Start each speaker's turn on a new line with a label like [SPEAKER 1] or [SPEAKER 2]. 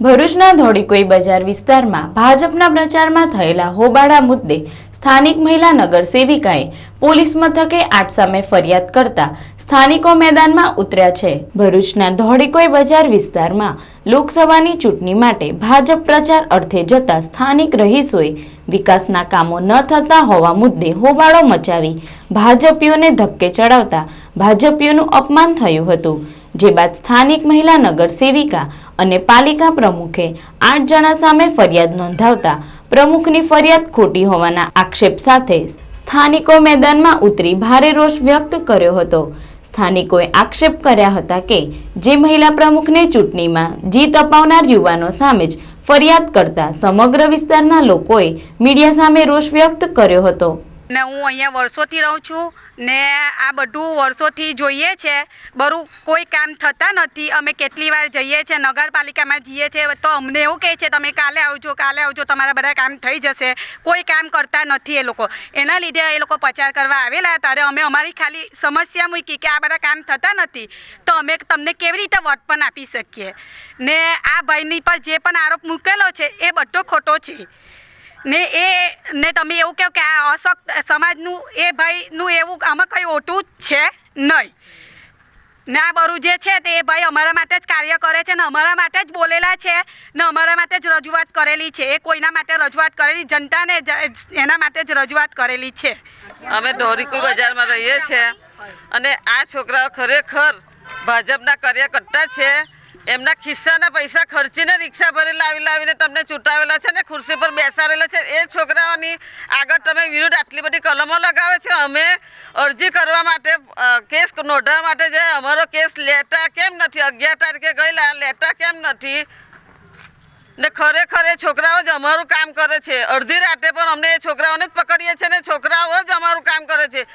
[SPEAKER 1] ભરૂચના ધોળીકોઈ બજાર વિસ્તારમાં ભાજપના પ્રચારમાં થયેલા હોબાળા મુદ્દે સ્થાનિક મહિલા નગર સેવિકાએ પોલીસ મથકે આઠ સામે ફરિયાદ કરતા સ્થાનિકો મેદાનમાં ઉતર્યા છે. ભરૂચના ધોળીકોઈ બજાર વિસ્તારમાં લોકસભાની ચૂંટણી માટે ભાજપ પ્રચાર અર્થે જતા સ્થાનિક રહીશોએ વિકાસના કામો ન થતા હોવા મુદ્દે હોબાળો મચાવી ભાજપીઓને ધક્કે ચડાવતા ભાજપીઓનું અપમાન થયું હતું. જે બાદ સ્થાનિક મહિલા નગર સેવિકા અને પાલિકા પ્રમુખે આઠ જણા સામે ફરિયાદ નોંધાવતા પ્રમુખની ફરિયાદ ખોટી હોવાના આક્ષેપ સાથે સ્થાનિકો મેદાનમાં ઉતરી ભારે રોષ વ્યક્ત કર્યો હતો. સ્થાનિકોએ આક્ષેપ કર્યા હતા કે જે મહિલા પ્રમુખને ચૂંટણીમાં જીત અપાવનાર યુવાનો સામે જ ફરિયાદ કરતા સમગ્ર વિસ્તારના લોકોએ મીડિયા સામે રોષ વ્યક્ત કર્યો હતો.
[SPEAKER 2] ને હું અહીંયા વર્ષોથી રહું છું ને આ બધું વર્ષોથી જોઈએ છે. બરું કોઈ કામ થતા નથી. અમે કેટલી વાર જઈએ છીએ નગરપાલિકામાં જઈએ છીએ તો અમને એવું કહે છે, તમે કાલે આવજો કાલે આવજો, તમારા બધા કામ થઈ જશે. કોઈ કામ કરતા નથી એ લોકો. એના લીધે એ લોકો પ્રચાર કરવા આવેલા ત્યારે અમે અમારી ખાલી સમસ્યા મૂકી કે આ બધા કામ થતા નથી. તો અમે તમને કેવી રીતે વોટ પણ આપી શકીએ? ને આ ભાઈની પર જે પણ આરોપ મૂકેલો છે, એ બધો ખોટો છે. ને એ, ને તમે એવું કહો કે આ અશક્ત સમાજનું, એ ભાઈનું એવું આમાં કંઈ ઓટું છે નહીં. ને આ બરું જે છે તે એ ભાઈ અમારા માટે જ કાર્ય કરે છે ને અમારા માટે જ બોલેલા છે ને અમારા માટે જ રજૂઆત કરેલી છે. એ કોઈના માટે રજૂઆત કરેલી, જનતાને એના માટે જ રજૂઆત કરેલી છે.
[SPEAKER 3] અમે ઢોરીકુ બજારમાં રહીએ છીએ અને આ છોકરાઓ ખરેખર ભાજપના કાર્યકર્તા છે. એમના ખિસ્સાના પૈસા ખર્ચીને રિક્ષા ભરેલા લાવી લાવીને તમને ચૂંટાવેલા છે ને ખુરશી પર બેસાડેલા છે. એ છોકરાઓની આગળ તમે વિરુદ્ધ આટલી બધી કલમો લગાવે છે? અમે અરજી કરવા માટે કેસ નોંધવા માટે જે અમારો કેસ લેતા કેમ નથી? અગિયાર તારીખે ગયેલા, લેતા કેમ નથી? ને ખરેખર એ છોકરાઓ જ અમારું કામ કરે છે. અડધી રાતે પણ અમને એ છોકરાઓને જ પકડીએ છીએ ને છોકરાઓ જ અમારું કામ કરે છે.